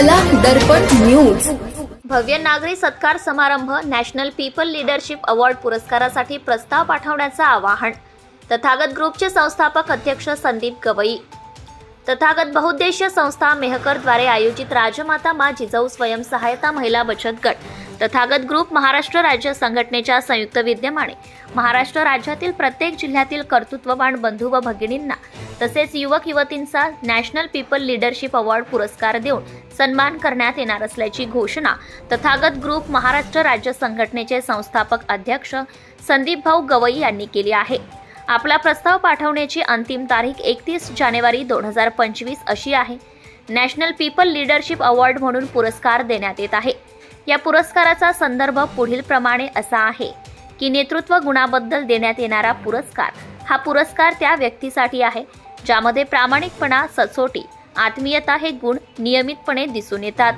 कला दर्पण न्यूज भव्य नागरी सत्कार समारंभ नॅशनल पीपल लिडरशिप अवॉर्ड पुरस्कारासाठी प्रस्ताव पाठवण्याचं आवाहन. तथागत ग्रुपचे संस्थापक अध्यक्ष संदीप गवई. तथागत बहुउद्देशीय संस्था मेहकरद्वारे आयोजित राजमाता मा जिजाऊ स्वयंसहायता महिला बचत गट. तथागत ग्रुप महाराष्ट्र राज्य संघटनेच्या संयुक्त विद्यमाने. महाराष्ट्र राज्यातील प्रत्येक जिल्ह्यातील कर्तृत्ववान बंधू व भगिनींना तसेच युवक युवतींचा नॅशनल पीपल लिडरशिप अवॉर्ड पुरस्कार देऊन सन्मान करण्यात येणार असल्याची घोषणा तथागत ग्रुप महाराष्ट्र राज्य संघटनेचे संस्थापक अध्यक्ष संदीप भाऊ गवई यांनी केली आहे. आपला प्रस्ताव पाठवण्याची अंतिम तारीख एकतीस जानेवारी दोन हजार पंचवीस अशी आहे. नॅशनल पीपल लिडरशिप अवॉर्ड म्हणून पुरस्कार देण्यात येत आहे. या पुरस्काराचा संदर्भ पुढील प्रमाणे असा आहे की नेतृत्व गुणाबद्दल देण्यात येणारा पुरस्कार हा पुरस्कार त्या व्यक्तीसाठी आहे ज्यामध्ये प्रामाणिकपणा सचोटी आत्मीयता हे गुण नियमितपणे दिसून येतात.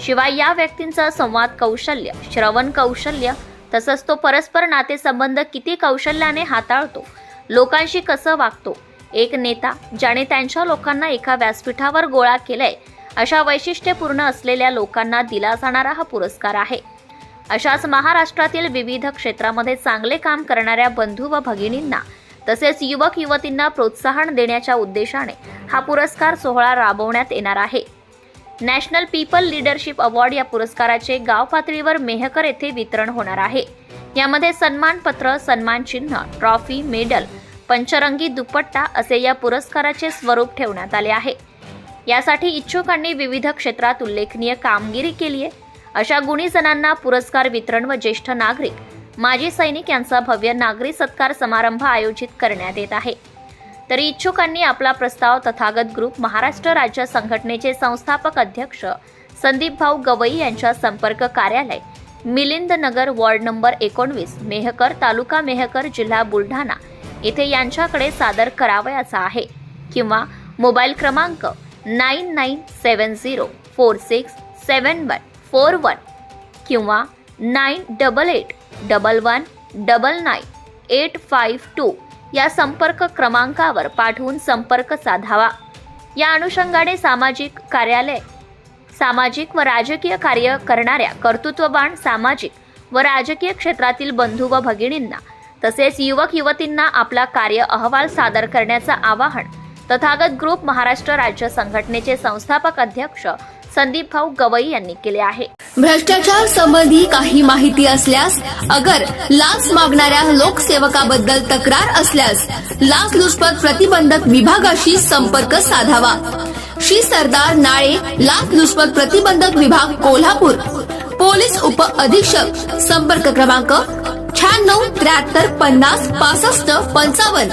शिवाय या व्यक्तींचं संवाद कौशल्य श्रवण कौशल्य तसंच तो परस्पर नातेसंबंध किती कौशल्याने हाताळतो लोकांशी कसं वागतो एक नेता ज्याने त्यांच्या लोकांना एका व्यासपीठावर गोळा केलाय अशा वैशिष्ट्यपूर्ण असलेल्या लोकांना दिला जाणारा हा पुरस्कार आहे. अशाच महाराष्ट्रातील विविध क्षेत्रामध्ये चांगले काम करणाऱ्या बंधू व भगिनींना तसेच युवक युवतींना प्रोत्साहन देण्याच्या उद्देशाने हा पुरस्कार सोहळा राबवण्यात येणार आहे. नॅशनल पीपल लिडरशिप अवॉर्ड या पुरस्काराचे गाव पातळीवर मेहकर येथे वितरण होणार आहे. यामध्ये सन्मानपत्र सन्मान चिन्ह ट्रॉफी मेडल पंचरंगी दुपट्टा असे या पुरस्काराचे स्वरूप ठेवण्यात आले आहे. यासाठी इच्छुकांनी विविध क्षेत्रात उल्लेखनीय कामगिरी केली आहे. अशा गुणी जणांना पुरस्कार वितरण व ज्येष्ठ नागरिक माजी सैनिक यांचा भव्य नागरी सत्कार समारंभ आयोजित करण्यात येत आहे. तरी इच्छुकांनी आपला प्रस्ताव तथागत ग्रुप महाराष्ट्र राज्य संघटनेचे संस्थापक अध्यक्ष संदीप भाऊ गवई यांच्या संपर्क कार्यालय मिलिंद नगर वॉर्ड नंबर एकोणवीस मेहकर तालुका मेहकर जिल्हा बुलढाणा येथे यांच्याकडे सादर करावयाचा आहे किंवा मोबाईल क्रमांक nine nine seven zero four six seven one four one किंवा nine double eight double one double nine eight five two या संपर्क क्रमांकावर पाठवून संपर्क साधावा या अनुषंगाने सामाजिक कार्यालय सामाजिक व राजकीय कार्य करणाऱ्या कर्तृत्ववान सामाजिक व राजकीय क्षेत्रातील बंधू व भगिनींना तसेच युवक युवतींना आपला कार्य अहवाल सादर करण्याचं आवाहन तथागत ग्रुप महाराष्ट्र राज्य संघटनेचे संस्थापक अध्यक्ष संदीप भाऊ गवई यांनी केले आहे. भ्रष्टाचार संबंधी काही माहिती असल्यास अगर लाच मागणाऱ्या लोकसेवकाबद्दल तक्रार असल्यास लाचलुचपत प्रतिबंधक विभागाशी संपर्क साधावा. श्री सरदार नाळे लाचलुचपत प्रतिबंधक विभाग कोल्हापूर. पोलीस उप अधीक्षक संपर्क क्रमांक शहाण्णव त्र्याहत्तर पन्नास पासष्ट पंचावन्न.